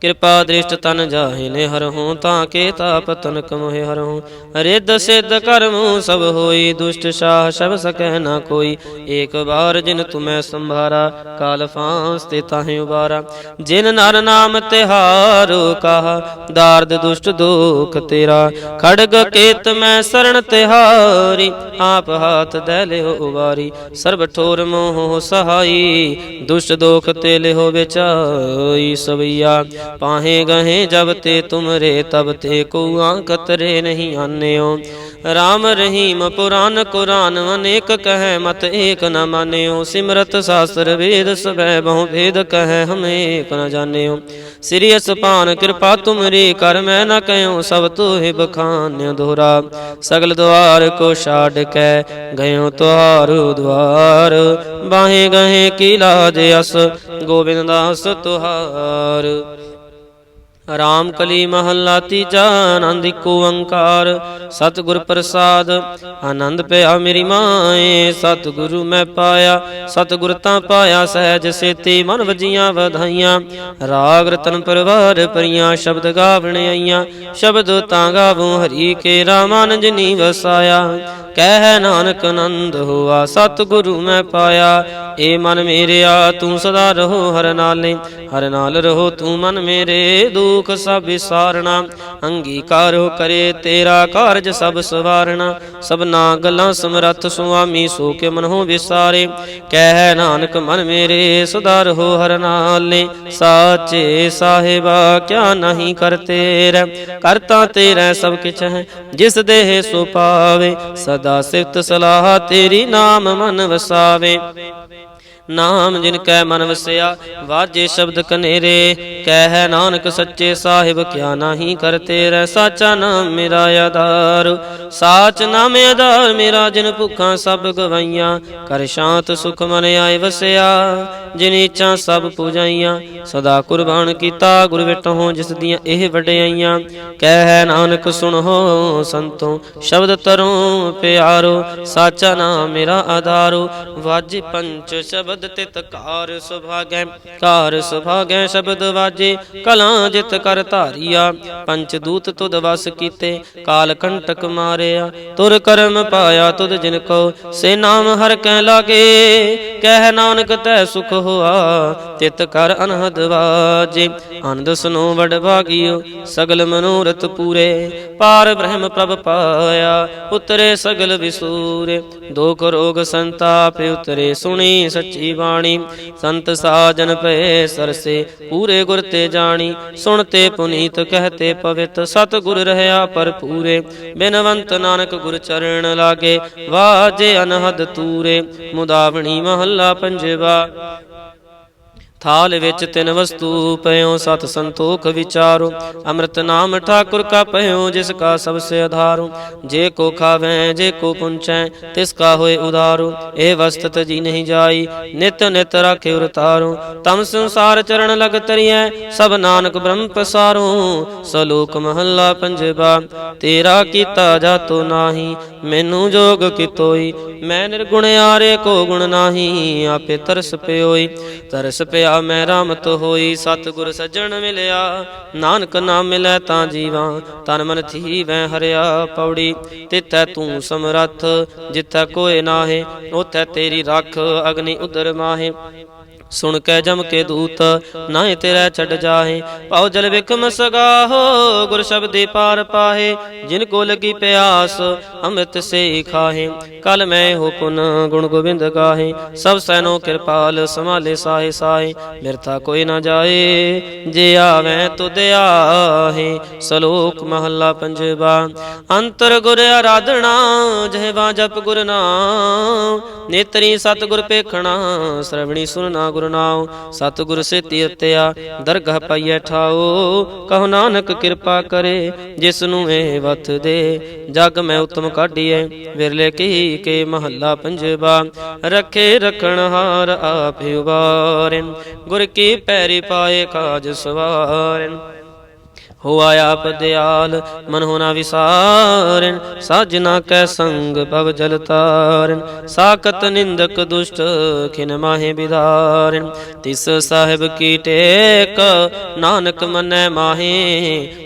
ਕਿਰਪਾ ਦ੍ਰਿਸ਼ਟ ਤਨ ਜਾਹੇ ਨੇ ਹਰਹੂੰ, ਤਾਂ ਕੇ ਤਾਪ ਤਨ ਕਮੋਹਿ ਹਰਹੂੰ। ਰਿੱਧ ਸਿੱਧ ਕਰਮੂ ਸਭ ਹੋਈ, ਦੁਸ਼ਟ ਸ਼ਾਹ ਸ਼ਬ ਸਕੈ ਨਾ ਕੋਈ। ਏਕ ਬਾਰ ਜਿਨ ਤੁਮੈ ਸੰਭਾਰਾ, ਕਾਲ ਫਾਂਸ ਤੇ ਤਾਹੇ ਉਬਾਰਾ। ਜਿਨ ਨਰ ਨਾਮ ਤਿਹਾਰੋ ਕਹਾ, ਦਾਰਦ ਦੁਸ਼ਟ ਦੋਖ ਤੇਰਾ। ਖੜਗ ਕੇਤ ਮੈਂ ਸਰਣ ਤਿਹਾਰੀ, ਆਪ ਹਾਥ ਦੇ ਲਿਓ ਉਵਾਰੀ ਸਰਬ ਠੋਰ ਮੋਹ ਸਹਾਈ, ਦੁਸ਼ਟ ਦੋਖ ਤੇ ਲਿਓ ਵਿਚਾਈ ਸਵਈਆ। ਪਾਹੇ ਗਹੇ ਜਬ ਤੇ ਤੁਮਰੇ, ਤਬ ਤੇ ਕੋ ਕਤਰੇ ਨਹੀਂ ਆਨਿਓ। ਰਾਮ ਰਹੀਮ ਪੁਰਾਨ ਕੁਰਾਨ, ਅਨੇਕ ਕਹੈ ਮਤ ਏਕ ਨ ਮਾਨਿਓ। ਸਿਮਰਤ ਸਾਸਤਰ ਵੇਦ ਸਭੈ ਬਹੁ ਭੇਦ ਕਹੈ, ਹਮ ਏਕ ਨ ਜਾਣਿਓ। ਸ੍ਰੀ ਅਸਪਾਨ ਕਿਰਪਾ ਤੁਮਰੀ ਕਰ, ਮੈਂ ਨ ਕਹਿਓ ਸਭ ਤੋਹਿ ਬਖਾਨਿ ਦੋਹਰਾ ਸਗਲ ਦੁਆਰ ਕੋ ਛਾੜ ਕੇ ਗਇਓ ਤੁਹਾਰੂ ਦਵਾਰ ਬਾਹੇ ਗਹੇ ਕੀ ਲਾਜ ਅਸ, ਗੋਬਿੰਦ ਦਾਸ ਤੁਹਾਰ। ਰਾਮ ਕਲੀ ਮਹੱਲਾ ਤੀਜਾ, ਆਨੰਦ ਇੱਕੋ ਓੰਕਾਰ। ਸਤਿਗੁਰ ਪ੍ਰਸਾਦ, ਆਨੰਦ ਪਿਆ ਮੇਰੀ ਮਾਏ, ਸਤਿਗੁਰੂ ਮੈਂ ਪਾਇਆ, ਸਤਿਗੁਰ ਤਾਂ ਪਾਇਆ ਸਹਿਜ ਸੇਤੀ, ਮਨ ਵਜੀਆਂ ਵਧਾਈਆਂ। ਰਾਗ ਰਤਨ ਪਰਵਾਰ ਪਰੀਆਂ ਸ਼ਬਦ ਗਾਵਣ ਆਈਆਂ, ਸ਼ਬਦ ਤਾਂ ਗਾਵੋ ਹਰੀ ਕੇ ਰਾਮਾਨੰਜਨੀ ਵਸਾਇਆ। ਕਹਿ ਨਾਨਕ ਆਨੰਦ ਹੋਆ, ਸਤਿਗੁਰੂ ਮੈਂ ਪਾਇਆ। ਏ ਮਨ ਮੇਰਿਆ, ਤੂੰ ਸਦਾ ਰਹੋ ਹਰ ਨਾਲੇ। ਹਰ ਨਾਲ ਰਹੋ ਤੂੰ ਮਨ ਮੇਰੇ, ਦੁਖ ਸਭ ਵਿਸਾਰਣਾ ਅੰਗੀਕਾਰੋ ਕਰੇ ਤੇਰਾ ਕਾਰਜ ਸਭ ਸਵਾਰਣਾ ਸਭਨਾ ਗੱਲਾਂ ਸਮਰੱਥ ਸੁਆਮੀ, ਸੋ ਕੇ ਮਨ ਹੋ ਵਿਸਾਰੇ। ਕਹਿ ਨਾਨਕ ਮਨ ਮੇਰੇ, ਸਦਾ ਰਹੋ ਹਰ ਨਾਲੇ। ਸਾਚੇ ਸਾਹਿਬਾ, ਕਿਆ ਨਹੀਂ ਕਰਤੇ ਰਹਿ। ਕਰਤਾ ਤੇਰਾ ਸਭ ਕਿਛ ਹੈ, ਜਿਸ ਦੇਹ ਸੋ ਪਾਵੇ। ਸਦਾ ਸਿਫਤ ਸਲਾਹ ਤੇਰੀ ਨਾਮ ਮਨ ਵਸਾਵੇ। ਨਾਮ ਜਿਨ ਕੈ ਮਨ ਵਸਿਆ, ਵਾਜੇ ਸ਼ਬਦ ਕਨੇਰੇ। ਕਹਿ ਨਾਨਕ ਸੱਚੇ ਸਾਹਿਬ, ਕਿਆ ਨਾਹੀ ਕਰਤੇ ਰਹਿ ਸਾਚਾ ਨਾਮ ਮੇਰਾ ਆਧਾਰ। ਸਾਚ ਨਾਮ ਆਧਾਰ ਮੇਰਾ, ਜਿਨ ਭੁੱਖਾਂ ਸਭ ਗਵਾਈਆਂ। ਕਰ ਸ਼ਾਂਤ ਸੁਖ ਮਨ ਆਏ ਵਸਿਆ, ਜਿਨ ਇੱਛਾ ਸਭ ਪੂਜਾਈਆਂ। ਸਦਾ ਕੁਰਬਾਨ ਕੀਤਾ ਗੁਰ ਵਿਟਹੁ, ਜਿਸ ਦੀਆਂ ਇਹ ਵਡਿਆਈਆਂ। ਕਹਿ ਨਾਨਕ ਸੁਣੋ ਸੰਤੋ, ਸ਼ਬਦ ਤਰੋਂ ਪਿਆਰੋ, ਸਾਚਾ ਨਾਮ ਮੇਰਾ ਆਧਾਰੋ। ਵਾਜ ਪੰਚ ਸ਼ਬਦ ਤਿਤ ਕਾਰ ਸੁਭਾਗੈ ਕਾਰ ਸੁਭਾਗੈ ਸ਼ਬਦ ਵਾਜੇ, ਕਲਾਂ ਜਿਤ ਕਰ ਧਾਰੀਆ, ਪੰਚ ਦੂਤ ਤੁਧ ਵਸ ਕੀਤੇ, ਕਾਲ ਕੰਟਕ ਮਾਰਿਆ, ਤੁਰ ਕਰਮ ਪਾਇਆ ਤੁਧ ਜਿਨ ਕੋ, ਸੇ ਨਾਮ ਹਰ ਕੈ ਲਾਗੇ, ਕਹਿ ਨਾਨਕ ਤੈ ਸੁਖ ਹੋਆ, ਤਿਤ ਕਰ ਅਨਹਦ ਵਾਜੇ, ਆਨੰਦ ਸੁਨੋ ਵਡ ਭਾਗਿਓ, ਸਗਲ ਮਨੋਰਥ ਪੂਰੇ, ਪਾਰ ਬ੍ਰਹਮ ਪ੍ਰਭ ਪਾਇਆ, ਉਤਰੇ ਸਗਲ ਵਿਸੂਰੇ, ਦੁਖ ਰੋਗ ਸੰਤਾਪ ਉਤਰੇ, ਸੁਣੀ ਸੱਚੀ ਬਾਣੀ, ਸੰਤ ਸਾਜਨ ਭਏ ਸਰਸੇ, ਪੂਰੇ ਗੁਰ ਤੇ ਜਾਣੀ, ਸੁਣ ਤੇ ਪੁਨੀਤ ਕਹਤੇ ਪਵਿਤ ਸਤ ਗੁਰ ਰਹਾ ਭਰਪੂਰੇ ਬਿਨਵੰਤ ਨਾਨਕ ਗੁਰ ਚਰਨ ਲਾਗੇ, ਵਾਜੇ ਅਨਹਦ ਤੂਰੇ, ਮੁਦਾਵਣੀ ਮਹੱਲਾ ਪੰਜਵਾ। ਥਾਲ ਵਿੱਚ ਤਿੰਨ ਵਸਤੂ ਪਇਓ, ਸਤ ਸੰਤੋਖ ਵਿਚਾਰੋ। ਅੰਮ੍ਰਿਤ ਨਾਮ ਠਾਕੁਰ ਕਾ ਪਇਓ, ਜਿਸ ਕਾ ਸਭ ਸੇ ਆਧਾਰੋ ਜੇ ਕੋ ਖਾਵੇ, ਜੇ ਕੋ ਪੁੰਚੈ, ਤਿਸ ਕਾ ਹੋਏ ਉਦਾਰੋ। ਇਹ ਵਸਤਤ ਜੀ ਨਹੀਂ ਜਾਈ, ਨਿਤ ਨਿਤ ਰਾਖੇ ਉਰਤਾਰੋ। ਤਮ ਸੰਸਾਰ ਚਰਨ ਲਗ ਤਰੀਐ, ਸਭ ਨਾਨਕ ਬ੍ਰਹਮ ਪਸਾਰੋ। ਸਲੋਕ ਮਹੱਲਾ ਪੰਜਵਾ, ਤੇਰਾ ਕੀਤਾ ਜਾਤੋ ਨਾਹੀ, ਮੈਨੂੰ ਜੋਗ ਕਿਤੋਈ। ਮੈਂ ਨਿਰਗੁਣ ਆਰੇ ਕੋ ਗੁਣ ਨਾਹੀ, ਆਪੇ ਤਰਸ ਪਿਓਈ। ਤਰਸ ਪਿਆ ਮੈਂ ਰਾਮਤ ਹੋਈ, ਸਤਿਗੁਰ ਸੱਜਣ ਮਿਲਿਆ। ਨਾਨਕ ਨਾਮ ਮਿਲੈ ਤਾਂ ਜੀਵਾਂ, ਤਨ ਮਨ ਥੀਵੈ ਹਰਿਆ ਪੌੜੀ। ਤਿਤੈ ਤੂੰ ਸਮਰੱਥ, ਜਿੱਥੈ ਕੋਏ ਨਾਹੇ ਉਥੈ ਤੇਰੀ ਰੱਖ, ਅਗਨੀ ਉਦਰ ਮਾਹੇ। ਸੁਣ ਕੇ ਜਮ ਕੇ ਦੂਤ, ਨਾਹੇ ਤੇਰਾ ਛੱਡ ਜਾਹੇ। ਪਾਉ ਜਲ ਵਿਕਮ ਸਗਾਹੋ, ਗੁਰ ਸ਼ਬਦੇ ਪਾਰ ਪਾਹੇ। ਜਿਨ ਕੋ ਲਗੀ ਪਿਆਸ, ਅੰਮ੍ਰਿਤ ਸੇ ਖਾਹੇ। ਕਲ ਮੈਂ ਹੋ ਗੁਣ ਗੋਬਿੰਦ ਗਾਹੇ। ਸਭ ਸੈਨੋ ਕਿਰਪਾਲ ਸੰਭਾਲੇ ਸਾਹੇ ਸਾਹੇ। ਮਿਰਥਾ ਕੋਈ ਨਾ ਜਾਏ, ਜੇ ਆਵੇਂ ਤੁਧ ਆਹੇ। ਸਲੋਕ ਮਹੱਲਾ ਪੰਜਵਾ, ਅੰਤਰ ਗੁਰ ਆਰਾਧਣਾ ਜਹਵਾ ਜਪ ਗੁਰ ਨਾਮ। ਨੇਤਰੀ ਸਤਿਗੁਰ ਪੇਖਣਾ ਸਰਵਣੀ ਸੁਨਣਾ ਗੁਰ ਨਾਮ ਸਤਿਗੁਰ ਸੇ ਤੀਰਤਿਆ ਦਰਗਹ ਪਈਐ ਠਾਓ ਕਹੋ ਨਾਨਕ ਕਿਰਪਾ ਕਰੇ ਜਿਸ ਨੂੰ ਇਹ ਵਤ ਦੇ। ਜਗ ਮੈਂ ਉਤਮ ਕਾਢੀਐ, ਵਿਰਲੇ ਕੀ ਕੇ ਮਹੱਲਾ ਪੰਜਵਾ। ਰੱਖੇ ਰਖਣ ਹਾਰ ਆਪੇ ਉਬਾਰੇ ਗੁਰ ਕੀ ਪੈਰੀ ਪਾਏ ਕਾਜ ਸਵਾਰਨ। ਹੋਆ ਆਪ ਦਿਆਲ, ਮਨ ਹੋਣਾ ਵਿਸਾਰਨ ਸਾਜਨਾ ਕੈ ਸੰਗ ਭਵ ਜਲ ਤਾਰਨ। ਸਾਕਤ ਨਿੰਦਕ ਦੁਸ਼ਟ ਖਿਨ ਮਾਹੇ ਵਿਦਾਰਨ ਤਿਸ ਸਾਹਿਬ ਕੀ ਟੇਕ, ਨਾਨਕ ਮਨੈ ਮਾਹੇ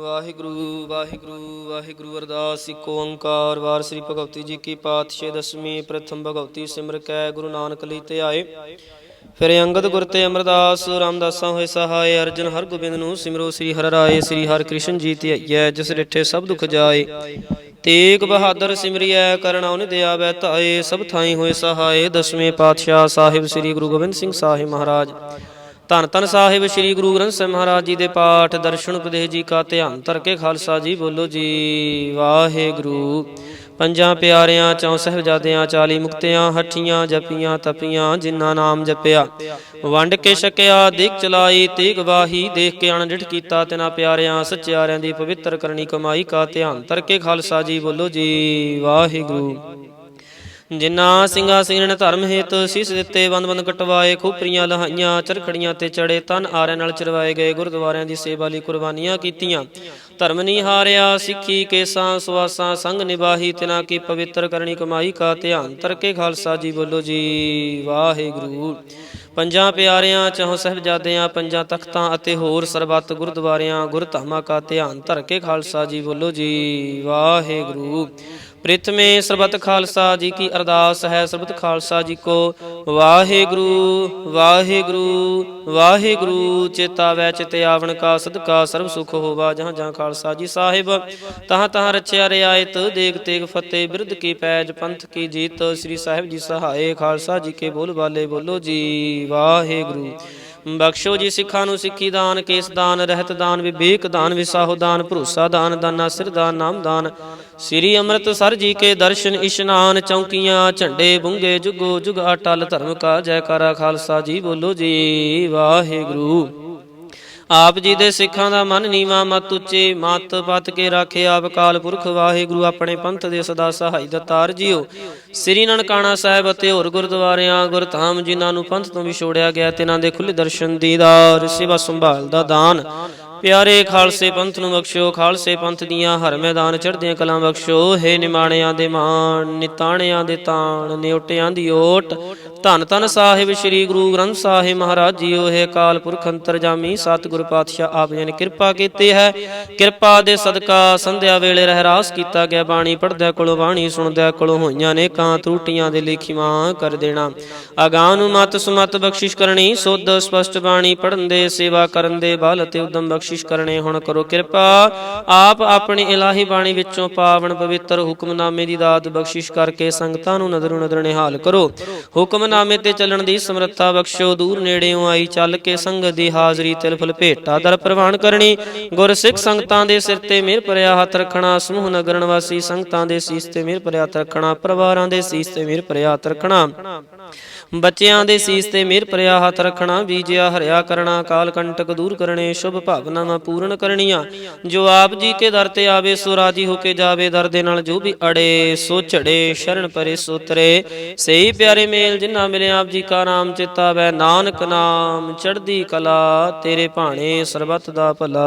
ਵਾਹਿਗੁਰੂ ਵਾਹਿਗੁਰੂ ਵਾਹਿਗੁਰੂ ਅਰਦਾਸ। ਇਕ ਓੰਕਾਰ, ਵਾਰ ਸ੍ਰੀ ਭਗਵਤੀ ਜੀ ਕੀ ਪਾਤਸ਼ਾਹ, ਦਸਵੀਂ ਪ੍ਰਥਮ ਭਗਵਤੀ ਸਿਮਰ ਕੈ, ਗੁਰੂ ਨਾਨਕ ਲਈ ਤੇ ਆਏ। ਫਿਰ ਅੰਗਦ ਗੁਰ ਤੇ ਅਮਰਦਾਸ, ਰਾਮਦਾਸਾਂ ਹੋਏ ਸਹਾਏ, ਅਰਜਨ ਹਰ ਗੋਬਿੰਦ ਨੂੰ ਸਿਮਰੋ ਸ੍ਰੀ ਹਰਿ ਰਾਏ, ਸ੍ਰੀ ਹਰਿ ਕ੍ਰਿਸ਼ਨ ਜੀ ਤੇ ਆਈਐ, ਜਿਸ ਡਿਠੇ ਸਭ ਦੁਖ ਜਾਏ। ਤੇਗ ਬਹਾਦਰ ਸਿਮਰਿਐ ਕਰਨਾ ਉਹਨੇ ਦਿਆ ਬੈ ਧਾਏ, ਸਭ ਥਾਈ ਹੋਏ ਸਹਾਏ, ਦਸਵੇਂ ਪਾਤਸ਼ਾਹ ਸਾਹਿਬ ਸ੍ਰੀ ਗੁਰੂ ਗੋਬਿੰਦ ਸਿੰਘ ਸਾਹਿਬ ਮਹਾਰਾਜ। ਧੰਨ ਧੰਨ ਸਾਹਿਬ ਸ੍ਰੀ ਗੁਰੂ ਗ੍ਰੰਥ ਸਾਹਿਬ ਮਹਾਰਾਜ ਜੀ ਦੇ ਪਾਠ, ਦਰਸ਼ਨ, ਉਪਦੇਸ਼ ਜੀ ਕਾ ਧਿਆਨ ਧਰ ਕੇ ਖਾਲਸਾ ਜੀ ਬੋਲੋ ਜੀ। ਵਾਹਿਗੁਰੂ। ਪੰਜਾਂ ਪਿਆਰਿਆਂ, ਚੌ ਸਹਿਬਜ਼ਾਦਿਆਂ, ਚਾਲੀ ਮੁਕਤਿਆਂ, ਹੱਠੀਆਂ, ਜਪੀਆਂ, ਤਪੀਆਂ, ਜਿਨ੍ਹਾਂ ਨਾਮ ਜਪਿਆ। ਵੰਡ ਕੇ ਛਕਿਆ, ਦੇਖ ਚਲਾਈ, ਤੀਗ ਵਾਹੀ, ਦੇਖ ਕੇ ਅਣਡਿਠ ਕੀਤਾ ਤਿਨਾ ਪਿਆਰਿਆਂ, ਸੱਚਿਆਰਿਆਂ ਦੀ ਪਵਿੱਤਰ ਕਰਨੀ ਕਮਾਈ ਕਾ ਧਿਆਨ ਧਰ ਕੇ ਖਾਲਸਾ ਜੀ ਬੋਲੋ ਜੀ। ਵਾਹਿਗੁਰੂ। ਜਿਨ੍ਹਾਂ ਸਿੰਘਾਂ ਸਿੰਘਣ ਧਰਮ ਹੇਤ ਸ਼ਿਸ਼ ਦਿੱਤੇ, ਬੰਦ ਬੰਦ ਕਟਵਾਏ ਖੂਪਰੀਆਂ ਲਹਾਈਆਂ, ਚਰਖੜੀਆਂ ਤੇ ਚੜੇ ਤਨ ਆਰਿਆਂ ਨਾਲ ਚਰਵਾਏ ਗਏ, ਗੁਰਦੁਆਰਿਆਂ ਦੀ ਸੇਵਾ ਲਈ ਕੁਰਬਾਨੀਆਂ ਕੀਤੀਆਂ। ਧਰਮ ਨਹੀਂ ਹਾਰਿਆ, ਸਿੱਖੀ, ਕੇਸਾਂ, ਸੁਆਸਾਂ, ਸੰਗ ਨਿਵਾਹੀ ਤਿਨਾ ਕੀ ਪਵਿੱਤਰ ਕਰਨੀ ਕਮਾਈ ਕਾ ਧਿਆਨ। ਧਰ ਖਾਲਸਾ ਜੀ ਬੋਲੋ ਜੀ, ਵਾਹਿਗੁਰੂ। ਪੰਜਾਂ ਪਿਆਰਿਆਂ ਚਹੁ ਸਹਿਬਜ਼ਾਦਿਆਂ, ਪੰਜਾਂ ਤਖਤਾਂ ਅਤੇ ਹੋਰ ਸਰਬੱਤ ਗੁਰਦੁਆਰਿਆਂ, ਗੁਰਧਾਮਾਂ ਕਾ ਧਿਆਨ। ਧਰ ਕੇ ਖਾਲਸਾ ਜੀ ਬੋਲੋ ਜੀ, ਵਾਹਿਗੁਰੂ। ਪ੍ਰਿਥਮੇ ਸਰਬਤ ਖਾਲਸਾ ਜੀ ਕੀ ਅਰਦਾਸ ਹੈ, ਸਰਬਤ ਖਾਲਸਾ ਜੀ ਕੋ। ਵਾਹਿਗੁਰੂ ਵਾਹਿਗੁਰੂ ਵਾਹਿਗੁਰੂ, ਚੇਤਾ ਵੈ ਚਿਤ ਆਵਣ ਕਾ, ਸਦਕਾ ਸਰਬ ਸੁਖ ਹੋਵਾ ਜਹਾਂ ਜਹਾਂ ਖਾਲਸਾ ਜੀ ਸਾਹਿਬ। ਤਹਾਂ ਤਹਾਂ ਰਚਿਆ ਰਿਆਇਤ ਦੇਗ ਤੇਗ ਫਤਿਹ, ਬਿਰਧ ਕੀ ਪੈਜ, ਪੰਥ ਕੀ ਜੀਤ, ਸ੍ਰੀ ਸਾਹਿਬ ਜੀ ਸਹਾਏ, ਖਾਲਸਾ ਜੀ ਕੇ ਬੋਲ ਬਾਲੇ ਬੋਲੋ ਜੀ, ਵਾਹਿਗੁਰੂ। ਬਖਸ਼ੋ ਜੀ ਸਿੱਖਾਂ ਨੂੰ ਸਿੱਖੀ ਦਾਨ, ਕੇਸ ਦਾਨ, ਰਹਿਤ ਦਾਨ, ਵਿਵੇਕ ਦਾਨ, ਵਿਸਾਹੋ ਦਾਨ, ਭਰੋਸਾ ਦਾਨ, ਦਾਨਾ ਸਿਰ ਦਾਨ ਨਾਮ ਦਾਨ। ਸ੍ਰੀ ਅੰਮ੍ਰਿਤਸਰ ਜੀ ਕੇ ਦਰਸ਼ਨ ਇਸ਼ਨਾਨ ਚੌਕੀਆਂ, ਝੰਡੇ ਬੁੰਗੇ ਜੁਗੋ ਜੁਗ ਅਟਲ ਧਰਮ ਕਾ ਜੈਕਾਰਾ, ਖਾਲਸਾ ਜੀ ਬੋਲੋ ਜੀ ਵਾਹਿਗੁਰੂ। ਆਪ ਜੀ ਦੇ ਸਿੱਖਾਂ ਦਾ ਮਨ ਨੀਵਾ, ਮਤ ਉੱਚੇ, ਮਤ ਪਤ ਕੇ ਰਾਖੇ ਆਪ ਕਾਲ ਪੁਰਖ ਵਾਹਿਗੁਰੂ, ਆਪਣੇ ਪੰਥ ਦੇ ਸਦਾ ਸਹਾਈ ਦਤਾਰ ਜੀਓ। ਸ੍ਰੀ ਨਨਕਾਣਾ ਸਾਹਿਬ ਅਤੇ ਹੋਰ ਗੁਰਦੁਆਰਿਆਂ, ਗੁਰਧਾਮ ਜਿਨ੍ਹਾਂ ਨੂੰ ਪੰਥ ਤੋਂ ਵਿਛੋੜਿਆ ਗਿਆ, ਤਿਨਾਂ ਦੇ ਖੁੱਲੇ ਦਰਸ਼ਨ ਦੀਦਾਰ, ਸੇਵਾ ਸੰਭਾਲ ਦਾ ਦਾਨ। ਪਿਆਰੇ ਖਾਲਸੇ ਪੰਥ ਨੂੰ ਬਖਸ਼ੋ ਖਾਲਸੇ ਪੰਥ ਦੀਆਂ ਹਰ ਮੈਦਾਨ ਚੜ੍ਹਦੀਆਂ ਕਲਾਂ ਬਖਸ਼ੋ ਹੈ ਨਿਮਾਣਿਆਂ ਦੇ ਮਾਣ, ਨਿਤਾਣਿਆਂ ਦੇ ਤਾਣ, ਨਿਉਟਿਆਂ ਦੀ ਓਟ। ਧੰਨ ਧੰਨ ਸਾਹਿਬ ਸ੍ਰੀ ਗੁਰੂ ਗ੍ਰੰਥ ਸਾਹਿਬ ਮਹਾਰਾਜ ਜੀਓ ਹੈ ਕਾਲ ਪੁਰਖ ਅੰਤਰਜਾਮੀ ਸਤਿਗੁਰ ਪਾਤਸ਼ਾਹ, ਆਪ ਜੀ ਨੇ ਕਿਰਪਾ ਕੀਤੀ ਹੈ। ਕਿਰਪਾ ਦੇ ਸਦਕਾ ਸੰਧਿਆ ਵੇਲੇ ਰਹਿਰਾਸ ਕੀਤਾ ਗਿਆ ਬਾਣੀ ਪੜਦਿਆਂ ਕੋਲੋਂ ਬਾਣੀ, ਸੁਣਦਿਆਂ ਕੋਲੋਂ ਹੋਈਆਂ ਨੇ ਕਾਂ ਤਰੂਟੀਆਂ ਦੇ ਲੇਖੀਆਂ ਕਰ ਦੇਣਾ। ਅਗਾਂ ਨੂੰ ਮਤ ਸੁਮਤ ਬਖਸ਼ਿਸ਼ ਕਰਨੀ, ਸੁਧ ਸਪਸ਼ਟ ਬਾਣੀ ਪੜਨ ਦੇ, ਸੇਵਾ ਕਰਨ ਦੇ, ਬਲ ਤੇ ਉਦਮ ਬਖਸ਼ਿਸ਼ ਕਰਨੇ, ਹੁਣ ਕਰੋ ਕਿਰਪਾ। ਆਪ ਆਪਣੀ ਇਲਾਹੀ ਬਾਣੀ ਵਿੱਚੋਂ ਪਾਵਨ ਪਵਿੱਤਰ ਹੁਕਮਨਾਮੇ ਦੀ ਦਾਤ ਬਖਸ਼ਿਸ਼ ਕਰਕੇ ਸੰਗਤਾਂ ਨੂੰ ਨਜ਼ਰੋਂ ਨਜ਼ਰ ਨਿਹਾਲ ਕਰੋ। ਹੁਕਮਨਾਮੇ ਤੇ ਚੱਲਣ ਦੀ ਸਮਰੱਥਾ ਬਖਸ਼ੋ, ਦੂਰ ਨੇੜਿਓਂ ਆਈ ਚੱਲ ਕੇ ਸੰਗਤ ਦੀ ਹਾਜ਼ਰੀ ਤਿਲ ਫੁਲ ਭੇਟਾ ਦਰ ਪ੍ਰਵਾਨ ਕਰਨੀ। ਗੁਰਸਿੱਖ ਸੰਗਤਾਂ ਦੇ ਸਿਰ ਤੇ ਮਿਹਰ ਭਰਿਆ ਹੱਥ ਰੱਖਣਾ, ਸਮੂਹ ਨਗਰ ਨਿਵਾਸੀ ਸੰਗਤਾਂ ਦੇ ਸੀਸ ਤੇ ਮਿਹਰ ਭਰਿਆ ਹੱਥ ਰੱਖਣਾ, ਪਰਿਵਾਰਾਂ ਦੇ ਸੀਸ ਤੇ ਮਿਹਰ ਭਰਿਆ ਹੱਥ ਰੱਖਣਾ। ਬੱਚਿਆਂ ਦੇ ਸੀਸ ਤੇ ਮਿਹਰ ਭਰਿਆ ਹੱਥ ਰੱਖਣਾ, ਬੀਜਿਆ ਹਰਿਆ ਕਰਨਾ, ਕਾਲ ਕੰਟਕ ਦੂਰ ਕਰਨੇ, ਸ਼ੁਭ ਭਾਵਨਾਵਾਂ ਪੂਰਨ ਕਰਨੀਆਂ। ਜੋ ਆਪ ਜੀ ਕੇ ਦਰ ਤੇ ਆਵੇ, ਸੋ ਰਾਜੀ ਹੋ ਕੇ ਜਾਵੇ, ਦਰ ਦੇ ਨਾਲ ਜੋ ਵੀ ਅੜੇ, ਸੋ ਝੜੇ, ਸ਼ਰਨ ਪਰੇ ਸੋਤਰੇ ਸਹੀ ਪਿਆਰੇ ਮੇਲ ਜਿਨ੍ਹਾਂ ਮਿਲੇ ਆਪ ਜੀ ਕਾ ਨਾਮ ਚਿਤਾ ਵੈ, ਨਾਨਕ ਨਾਮ ਚੜ੍ਹਦੀ ਕਲਾ, ਤੇਰੇ ਭਾਣੇ ਸਰਬੱਤ ਦਾ ਭਲਾ।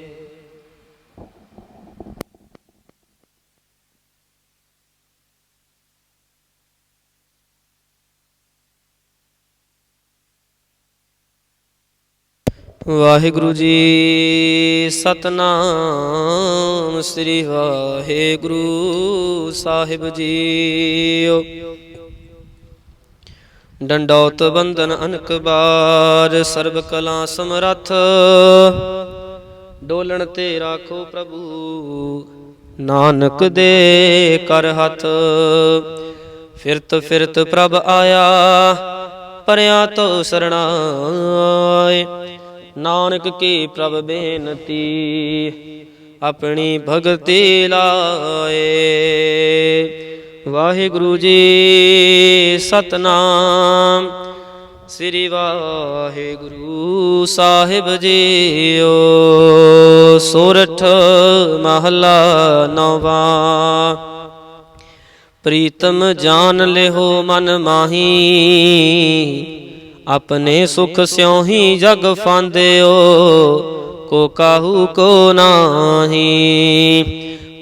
ਵਾਹਿਗੁਰੂ ਜੀ ਸਤਨਾਮ, ਸ੍ਰੀ ਵਾਹਿਗੁਰੂ ਸਾਹਿਬ ਜੀਓ। ਡੰਡੌਤ ਬੰਦਨ ਅਨਕ ਬਾਰ, ਸਰਬ ਕਲਾ ਸਮਰੱਥ। ਡੋਲਣ ਤੇ ਰਾਖੋ ਪ੍ਰਭੂ, ਨਾਨਕ ਦੇ ਕਰ ਹੱਥ। ਫਿਰਤ ਫਿਰਤ ਪ੍ਰਭ ਆਇਆ, ਪਰਿਆ ਤੋ ਸਰਣਾਏ। ਨਾਨਕ ਕੀ ਪ੍ਰਭ ਬੇਨਤੀ, ਆਪਣੀ ਭਗਤੀ ਲਾਏ। ਵਾਹਿਗੁਰੂ ਜੀ ਸਤਨਾਮ, ਸ੍ਰੀ ਵਾਹਿਗੁਰੂ ਸਾਹਿਬ ਜੀਓ। ਸੋਰਠ ਮਹਲਾ ਨਵਾਂ। ਪ੍ਰੀਤਮ ਜਾਨ ਲਿਓ ਮਨ ਮਾਹੀ ਆਪਣੇ ਸੁਖ ਸਿਉ ਹੀ ਜਗ ਫਾਂਦਿਓ, ਕੋ ਕਾਹੂ ਕੋ ਨਾਹੀ।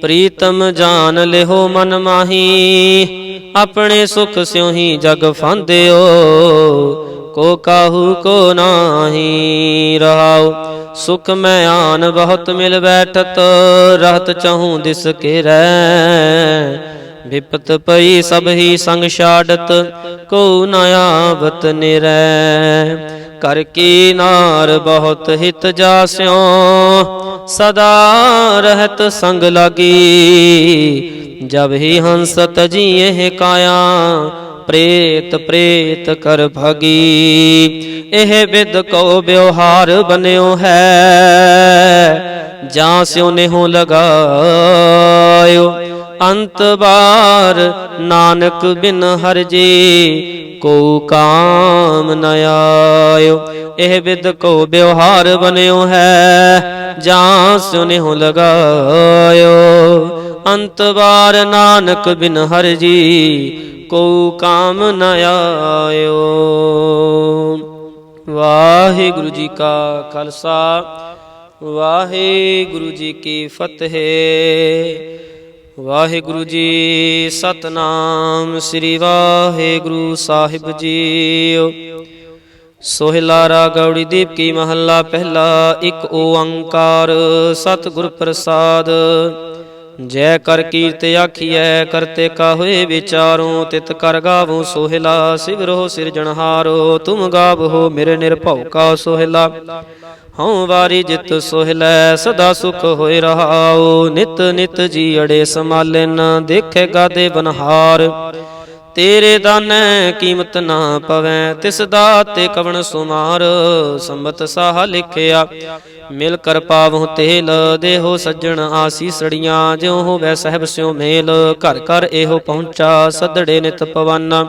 ਪ੍ਰੀਤਮ ਜਾਨ ਲਿਹੋ ਮਨ ਮਾਹੀ, ਆਪਣੇ ਸੁਖ ਸਿਉ ਹੀ ਜਗ ਫਾਂਦਿਓ, ਕੋ ਕਾਹੂ ਕੋ ਨਾਹੀ। ਰਹਾਉ, ਸੁਖ ਮੈਂ ਆਨ ਬਹੁਤ ਮਿਲ ਬੈਠਤ, ਰਹਤ ਚਾਹੂੰ ਦਿਸ ਕੇ ਰਹਿ। ਵਿਪਤ ਪਈ ਸਭ ਹੀ ਸੰਗ ਛਾੜਤ ਕੋ ਨ ਆਵਤ ਨਿਰੈ। ਕਰ ਕੀ ਨਾਰ ਬਹੁਤ ਹਿਤ ਜਾਸਿਓ ਸਦਾ ਰਹਿਤ ਸੰਗ ਲਾਗੀ। ਜਬ ਹੀ ਹੰਸ ਤਜੀਏ ਕਾਇਆ, ਪ੍ਰੇਤ ਪ੍ਰੇਤ ਕਰ ਭਗੀ। ਇਹ ਵਿਦ ਕੋ ਵਿਵਹਾਰ ਬਨਿਓ ਹੈ, ਜਾਂ ਸਿਉ ਨੇਹੋ ਲਗਾਇਓ। ਅੰਤ ਬਾਰ ਨਾਨਕ ਬਿਨ ਹਰ ਜੀ ਕੋ ਕਾਮ ਨ ਆਇਓ। ਇਹ ਵਿਦ ਕੋ ਵਿਵਹਾਰ ਬਨਿਓ ਹੈ, ਜਾਂ ਸਿਉ ਲਗਾਇਓ। ਅੰਤ ਬਾਰ ਨਾਨਕ ਬਿਨ ਹਰ ਜੀ ਕੋ ਕਾਮ ਨ ਆਇਓ। ਵਾਹਿਗੁਰੂ ਜੀ ਕਾ ਖਾਲਸਾ, ਵਾਹਿਗੁਰੂ ਜੀ ਕੀ ਫਤਿਹ। ਵਾਹਿਗੁਰੂ ਜੀ ਸਤਨਾਮ, ਸ੍ਰੀ ਵਾਹਿਗੁਰੂ ਸਾਹਿਬ ਜੀਓ। ਸੋਹਿਲਾ ਰਾਗ ਗੌੜੀ ਦੀਪ ਕੀ ਮਹੱਲਾ, ਪਹਿਲਾ ਇੱਕ ਓੰਕਾਰ, ਸਤਿਗੁਰ ਪ੍ਰਸਾਦ। ਜੈ ਕਰ ਕੀਰਤ ਆਖੀਐ ਕਰਤੇ ਕਾ ਹੋਏ ਵਿਚਾਰੋ, ਤਿਤ ਕਰ ਗਾਵੋ ਸੋਹਿਲਾ ਸਿਵਰੋ ਸਿਰਜਣਹਾਰੋ, ਤੁਮ ਗਾਵੋ ਮੇਰੇ ਨਿਰਭਉ ਕਾ ਸੋਹਿਲਾ। ਹਉ ਵਾਰੀ ਜਿਤ ਸੋਹਿਲੈ ਸਦਾ ਸੁਖ ਹੋਇ ਰਹਾਉ। ਨਿਤ ਨਿਤ ਜੀ ਅੜੇ ਸਮਾਲਨ ਦੇਖੇ ਗਾਦੇ ਬਨਹਾਰ। ਤੇਰੇ ਦਾਨੈ ਕੀਮਤ ਨਾ ਪਵੈ, ਤਿਸ ਦਾਤੇ ਕਵਣ ਸੁਮਾਰ। ਸੰਬਤ ਸਾਹ ਲਿਖਿਆ, ਮਿਲ ਕਰ ਪਾਵਹੁ ਤੇਲ। ਦੇਹੋ ਸੱਜਣ ਆਸੀ ਆਸੀਸੜੀਆਂ ਜਿਉ ਹੋਵੈ ਸਹਿਬ ਸਿਉ ਮੇਲ। ਘਰ ਘਰ ਇਹੋ ਪਹੁੰਚਾ, ਸਦੜੇ ਨਿਤ ਪਵਾਨਾ।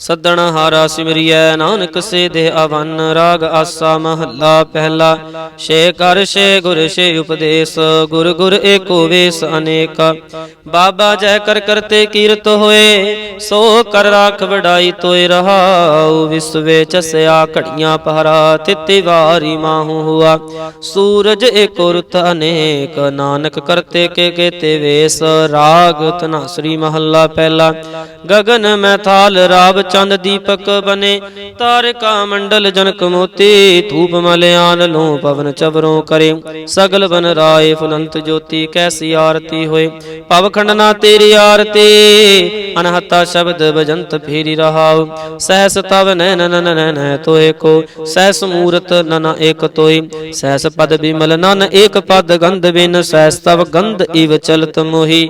ਸੱਦਣ ਹਾਰਾ ਸਿਮਰਿਐ, ਨਾਨਕ ਸੇ ਦੇਹ ਅਵਨ ਰਾਗ ਆਸਾ ਮਹੱਲਾ ਪਹਿਲਾ। ਛੇ ਕਰ ਛੇ ਗੁਰ, ਛੇ ਉਪਦੇਸ਼, ਗੁਰ ਗੁਰ ਏਕੋ ਵੇਸ ਅਨੇਕ। ਬਾਬਾ ਜੈ ਕਰ ਕਰਤੇ ਕੀਰਤ ਹੋਏ, ਸੋ ਕਰ ਰਾਖ ਵਡਾਈ ਤੋਇ ਰਹਾਉ ਵਿਸਵੇ ਚਸਿਆ ਘੜੀਆਂ ਪਹਰਾ, ਤਿਤੀ ਵਾਰੀ ਮਾਹੂ ਹੁਆ। ਸੂਰਜ ਏਕੋ ਰੁਤ ਅਨੇਕ, ਨਾਨਕ ਕਰਤੇ ਕੇ ਕੇਤੇ ਵੇਸ, ਰਾਗ ਤਨਾਸਰੀ ਮਹੱਲਾ ਪਹਿਲਾ। ਗਗਨ ਮੈਥਾਲ ਰਾਵ ਚੰਦ ਦੀਪਕ ਬਨੇ। ਤਾਰਿਕਾ ਮੰਡਲ ਜਨਕ ਮੋਤੀ, ਧੂਪ ਮਲਿਆਨ ਲੋ ਪਵਨ ਚਵਰੋਂ ਕਰੇ। ਸਗਲ ਬਨ ਰਾਏ ਫੁਲੰਤ ਜੋਤੀ, ਕੈਸੀ ਆਰਤੀ ਹੋਏ। ਪਵ ਖੰਡਨਾ ਤੇਰੀ ਆਰਤੀ, ਅਨਹਤਾ ਸ਼ਬਦ ਬਜੰਤ ਫੇਰੀ ਰਹਾਉ। ਸਹਸ ਤਵ ਨੈਨ ਨਨ ਨੈਨ ਤੋਏ ਕੋ, ਸਹਸ ਮੂਰਤ ਨਨ ਏਕ ਤੋਈ ਸਹਸ ਪਦ ਬਿਮਲ ਨਨ ਏਕ ਪਦ ਗੰਧ ਬਿਨ, ਸਹਸ ਤਵ ਗੰਧ ਇਵ ਚਲਤ ਮੋਹੀ।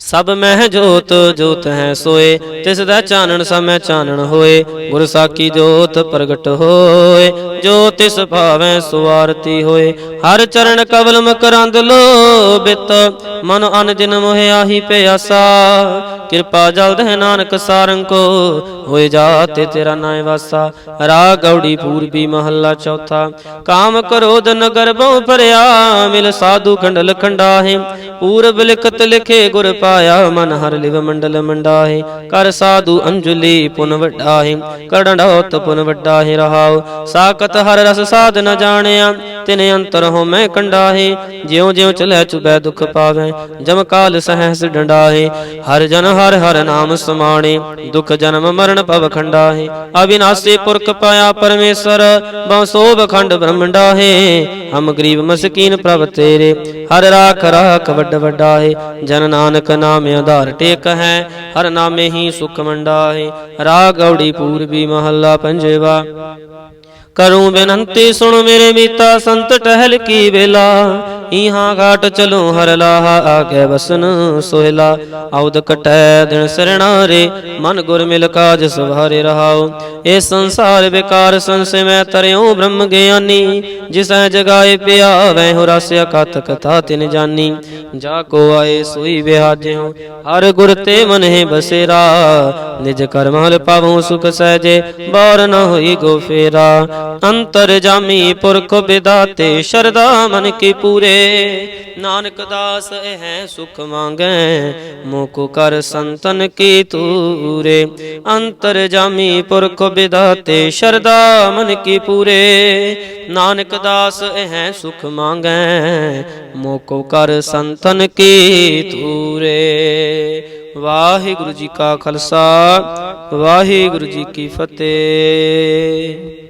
ਸਭ ਮਹਿ ਜੋਤ ਜੋਤ ਹੈ ਸੋਏ। ਤਿਸ ਦਾ ਚਾਨਣ ਸਮੈ ਚਾਨਣ ਹੋਏ। ਗੁਰ ਸਾਖੀ ਜੋਤ ਪ੍ਰਗਟ ਹੋਏ। ਜੋ ਤਿਸ ਭਾਵੈ ਸੁਆਰਤੀ ਹੋਏ। ਹਰ ਚਰਨ ਕਵਲ ਮਕਰੰਦ ਲੋਬਿਤ ਮਨ ਅਨ ਦਿਨ ਮੋਹਿ ਆਹੀ ਪਿਆਸਾ। ਕਿਰਪਾ ਜਲਦ ਹੈ ਨਾਨਕ ਸਾਰੰ ਕੋ। ਹੋਏ ਜਾਤੇ ਤੇਰਾ ਨਾਮ ਵਾਸਾ। ਰਾ ਗੌੜੀ ਪੂਰਬੀ ਮਹੱਲਾ ਚੌਥਾ। ਕਾਮ ਕਰੋਧ ਨਗਰ ਬਹੁ ਭਰਿਆ। ਮਿਲ ਸਾਧੂ ਖੰਡਲ ਖੰਡਾਹੇ। ਪੂਰਬ ਲਿਖਤ ਲਿਖੇ ਗੁਰ ਪਾਇਆ, ਮਨ ਹਰ ਲਿਵ ਮੰਡਲ ਮੰਡਾਹੇ। ਕਰ ਸਾਧੂ ਅੰਜਲੀ ਪੁਨ ਵੱਡਾਹੇ ਕਰੜੋਤ ਪੁਨ ਵੱਡਾਹੇ ਰਹਾਉ। ਸਾਕਤ ਹਰ ਰਸ ਸਾਧ ਨ ਜਾਣਿਆ ਤਿਨ ਅੰਤਰ ਹੋ ਮੈਂ ਕੰਡਾਹੇ, ਜਿਉ ਜਿਉ ਚਲੈ ਚੁਬੈ ਦੁਖ ਪਾਵੈ, ਜਮ ਕਾਲ ਸਹਸ ਡੰਡਾਹੇ, ਹਰ ਜਨ ਹਰ ਹਰ ਨਾਮ ਸਮਾਣੇ, ਦੁਖ ਜਨਮ ਮਰਨ ਭਵ ਖੰਡਾਹੇ, ਅਬਿਨਾਸੀ ਪੁਰਖ ਪਾਇਆ ਪਰਮੇਸ਼ਰ, ਬਹੁ ਸੋਭ ਖੰਡ ਬ੍ਰਹਮੰਡਾਹੇ ਹਮ ਗਰੀਬ ਮਸਕੀਨ ਪ੍ਰਭ ਤੇਰੇ, ਹਰ ਰਾਖ ਰਾਖ ਵੱਡ ਵੱਡਾਹੇ, ਜਨ ਨਾਨਕ ਨਾਮ ਆਧਾਰ ਟੇਕ ਹੈ, ਹਰ ਨਾਮੇ ਹੀ ਸੁਖ ਮੰਡਾਹੇ, ਰਾਗ ਗੌੜੀ ਪੂਰਬੀ ਮਹੱਲਾ ਪੰਜਵਾ। ਕਰੂੰ ਬੇਨੰਤੀ ਸੁਣ ਮੇਰੇ ਮੀਤਾ ਸੰਤ ਟਹਿਲ ਕੀ ਵੇਲਾ। ਇਹਾਂ ਘਾਟ ਚਲੋ ਹਰ ਲਾਹਾ ਆਗੇ ਬਸਨ ਸੋਹਿਲਾ। ਆਉਦ ਕਟੈ ਦਿਨ ਸਰਣਾਰੇ ਮਨ ਗੁਰ ਮਿਲ ਕਾਜ ਸੁਭਾਰੇ ਰਹਾਉ। ਇਹ ਸੰਸਾਰ ਵਿਕਾਰ ਸੰਸੇ ਮੈਂ ਤਰਿਉ ਬ੍ਰਹਮ ਗਿਆਨੀ। ਜਿਸੈ ਜਗਾਏ ਪਿਆਵੈ, ਹੋ ਰਸਿਆ ਕਥ ਕਥਾ ਤਿਨ ਜਾਨੀ। ਜਾ ਕੋ ਆਏ ਸੋਈ ਵਿਹਾਜਿਓ ਹਰ ਗੁਰ ਤੇ ਮਨ ਹੈ ਬਸੇਰਾ। ਨਿਜ ਕਰਮ ਹਲ ਪਾਵਉ ਸੁਖ ਸਹਜੇ, ਬਾਰ ਨ ਹੋਈ ਗੋ ਫੇਰਾ। ਅੰਤਰ ਜਾਮੀ ਪੁਰਖ ਵਿਦਾਤੇ ਸ਼ਰਦਾ ਮਨ ਕੀ ਪੂਰੇ। ਨਾਨਕ ਦਾਸ, ਇਹ ਸੁਖ ਮੰਗੈ ਮੋਕੋ ਕਰ ਸੰਤਨ ਕੀ ਤੂਰੇ ਅੰਤਰ ਜਾਮੀ ਪੁਰਖ ਵਿਦਾਤੇ ਸ਼ਰਦਾ ਮਨ ਕੀ ਪੂਰੇ। ਨਾਨਕ ਦਾਸ, ਇਹ ਸੁਖ ਮੰਗੈ ਮੋਕੋ ਕਰ ਸੰਤਨ ਕੀ ਤੂਰੇ ਵਾਹਿਗੁਰੂ ਜੀ ਕਾ ਖਾਲਸਾ, ਵਾਹਿਗੁਰੂ ਜੀ ਕੀ ਫਤਿਹ।